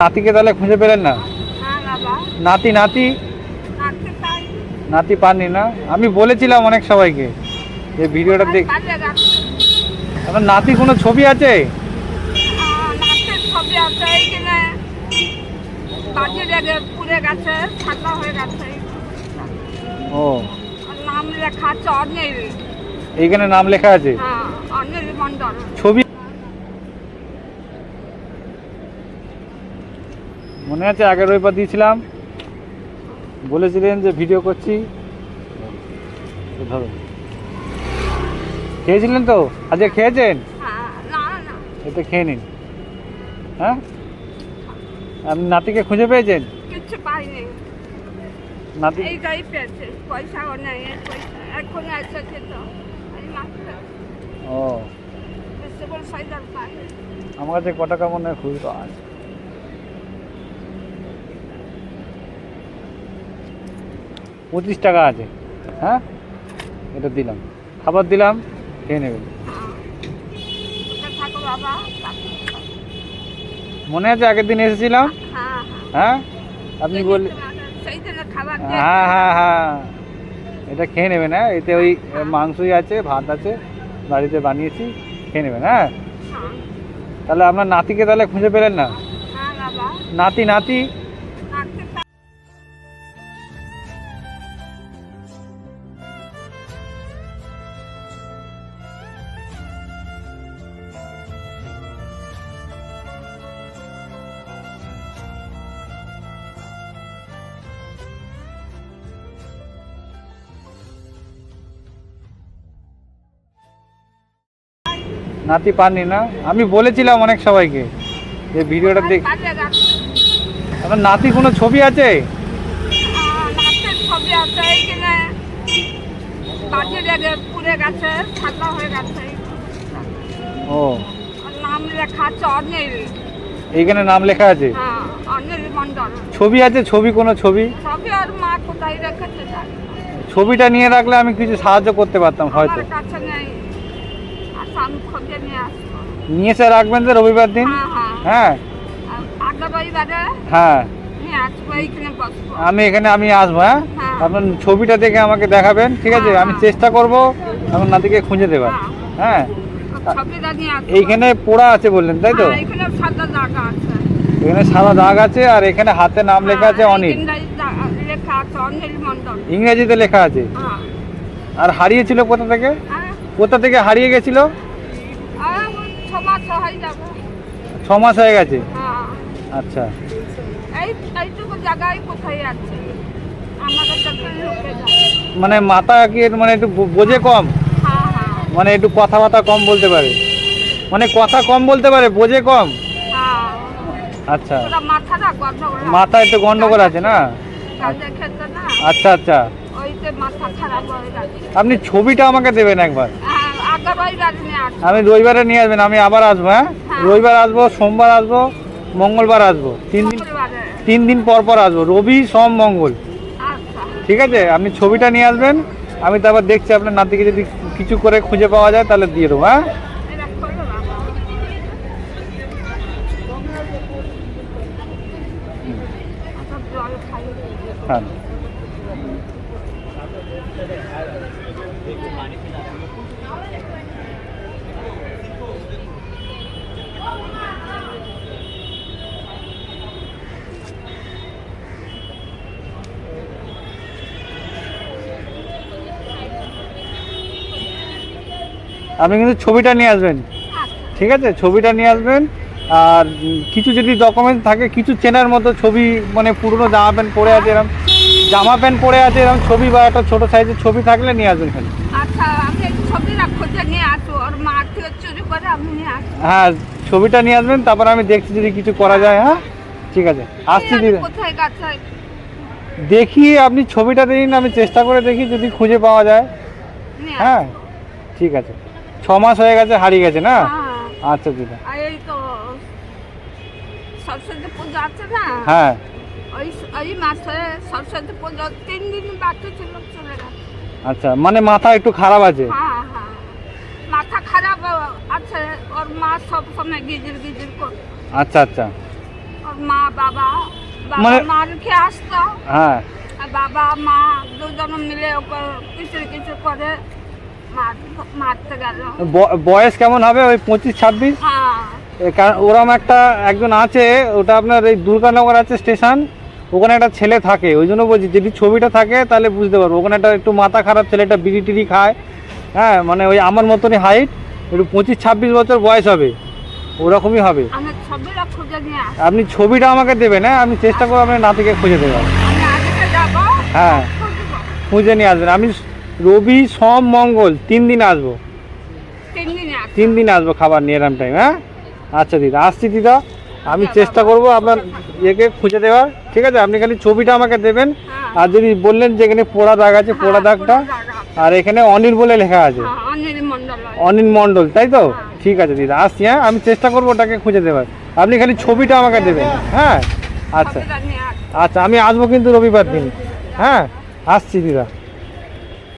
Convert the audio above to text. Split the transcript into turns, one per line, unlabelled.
নাতিকে তাহলে খুঁজে পেলেন না?
হ্যাঁ
নাতি নাতি? নাতি পাননি না? আমি বলেছিলাম অনেক সবাইকে। যে ভিডিওটা দেখ আপনার নাতি কোনো ছবি আছে?
হয়ে
ও।
নাম লেখা আছে অনিল।
এইখানে নাম লেখা আছে
হ্যাঁ অনিল মন্ডল
ছবি মনে আছে আগের রবিবার দিয়েছিলাম। বলেছিলেন যে ভিডিও করছি। তো ধরো। খেয়েছিলেন তো? আজকে খেয়েছেন?
না না
এতে খেয়ে নিন। হ্যাঁ? আপনি নাতিকে খুঁজে পেয়েছেন?
পাইনি।
নাতি
এইটাই পেয়েছে। পয়সাও নেই এখন এসেছে তো
ও। আমার কাছে ক টাকা মনে হয় খুচরো আছে। পঁচিশ টাকা আছে। হ্যাঁ? এটা দিলাম। খাবার দিলাম খেয়ে নেবেন মনে আছে আগের দিন এসেছিলাম?
হ্যাঁ?
আপনি বল হ্যাঁ হ্যাঁ হ্যাঁ। এটা খেয়ে নেবেন হ্যাঁ? এতে ওই মাংসই আছে ভাত আছে বাড়িতে বানিয়েছি খেয়ে নেবেন হ্যাঁ?
হ্যাঁ।
তাহলে আপনার নাতিকে তাহলে খুঁজে পেলেন না?
হ্যাঁ
নাতি নাতি? নাতি পাননি না? আমি বলেছিলাম অনেক সবাইকে যে ভিডিওটা দেখ আপনার নাতি কোনো ছবি আছে? ও। এইখানে নাম লেখা আছে? ছবি আছে? ছবি কোনো ছবি? ছবিটা নিয়ে রাখলে আমি কিছু সাহায্য করতে পারতাম হয়তো।
নেই। নিয়ে
এসে রাখবেন তো রবিবার দিন?
হ্যাঁ হ্যাঁ।
হ্যাঁ। হ্যাঁ। আমি এখানে আমি আসব হ্যাঁ?
হ্যাঁ।
আপনার ছবিটা দেখে আমাকে দেখাবেন ঠিক আছে? আমি। চেষ্টা করব আমার নাতিকে খুঁজে দেবার হ্যাঁ। এইখানে পোড়া আছে বললেন তাই তো? এখানে সাদা দাগ আছে। আর এখানে হাতে নাম লেখা আছে অনিল। ইংরেজিতে লেখা আছে। আর হারিয়েছিল কোথা থেকে? কোথা থেকে হারিয়ে গেছিল?
ছ মাস হয়ে
গেছে। আচ্ছা। মানে মাথা কি মানে একটু বোঝে কম? মানে একটু কথা কথাবার্তা কম বলতে পারে। মানে কথা কম বলতে পারে বোঝে কম? আচ্ছা। মাথা একটু গন্ডগোল আছে না। আচ্ছা আচ্ছা।
হয়ে
আপনি ছবিটা আমাকে দেবেন একবার।
হ্যাঁ
আমি রবিবারে নিয়ে আসবেন আমি আবার আসব হ্যাঁ?
হ্যাঁ।
রবিবার আসব সোমবার আসব মঙ্গলবার আসব। তিন দিন তিন দিন পর পর আসব রবি সোম মঙ্গল।
আচ্ছা।
ঠিক আছে? আপনি ছবিটা নিয়ে আসবেন আমি তারপর দেখছি আপনার নাতিকে যদি কিছু করে খুঁজে পাওয়া যায় তাহলে দিয়ে দেবো হ্যাঁ?
খাই
হ্যাঁ। আপনি কিন্তু ছবিটা নিয়ে আসবেন। ঠিক আছে? ছবিটা নিয়ে আসবেন। আর কিছু যদি ডকুমেন্ট থাকে কিছু চেনার মতো ছবি মানে পুরনো জামা প্যান্ট পরে আছে এরকম জামা প্যান্ট পরে আছে এরকম ছবি বা একটা ছোটো সাইজের ছবি থাকলে নিয়ে আসবেন খালি।
আচ্ছা
হ্যাঁ ছবিটা নিয়ে আসবেন তারপর আমি দেখছি যদি কিছু করা যায় হ্যাঁ? ঠিক আছে আসছি দিদি। দেখি আপনি ছবিটা দিন আমি চেষ্টা করে দেখি যদি খুঁজে পাওয়া যায়। হ্যাঁ ঠিক আছে। ছ মাস হয়ে গেছে হারিয়ে গেছে না?
হ্যাঁ।
আচ্ছা দিদা।
এই তো সরস্বতী পুজো আছে না?
হ্যাঁ।
ওই ওই মাসে সরস্বতী পুজো তিন দিন বাকি ছিল চলে গেছে।
আচ্ছা মানে মাথা একটু খারাপ আছে?
হ্যাঁ হ্যাঁ। মাথা খারাপ আছে ওর মা সব সময় গিজির গিজির করে।
আচ্ছা আচ্ছা।
ওর মা বাবা বাবা
মানে-
মা রেখে আসতো।
হ্যাঁ।
আর বাবা মা দুজন মিলে ওকে কিছু কিছু করে মার-
বয়স কেমন হবে ওই পঁচিশ ছাব্বিশ?
হ্যাঁ।
কারণ ওরম একটা একজন আছে ওটা আপনার এই দুর্গানগর আছে স্টেশন ওখানে একটা ছেলে থাকে ওই জন্য বলছি যদি ছবিটা থাকে তাহলে বুঝতে পারব। ওখানে একটা একটু মাথা খারাপ ছেলেটা বিড়ি টিড়ি খায় হ্যাঁ মানে ওই আমার মতনই হাইট একটু পঁচিশ ছাব্বিশ বছর বয়স হবে ওরকমই হবে। আপনি ছবিটা আমাকে দেবেন হ্যাঁ আমি চেষ্টা করব আপনার নাতিকে খুঁজে দেবেন হ্যাঁ। খুঁজে নিয়ে আসবেন। আমি রবি সোম মঙ্গল তিন দিন আসব।
তিন দিনে
আসব। খাবার নিয়ে এরম টাইম হ্যাঁ? আচ্ছা দিদা আসছি দিদা। আমি চেষ্টা করব আপনার ইয়েকে খুঁজে দেওয়ার ঠিক আছে? আপনি খালি ছবিটা আমাকে দেবেন।
হ্যাঁ।
আর যদি বললেন যে এখানে পোড়া দাগ আছে পোড়া দাগটা। আর এখানে অনিল বলে লেখা আছে।
হ্যাঁ অনিল মন্ডল
মণ্ডল তাই তো? ঠিক আছে দিদা আসছি হ্যাঁ? আমি চেষ্টা করব ওটাকে খুঁজে দেওয়ার। আপনি খালি ছবিটা আমাকে দেবেন হ্যাঁ? আচ্ছা। আচ্ছা আমি আসব কিন্তু রবিবার দিন হ্যাঁ? আসছি দিদা।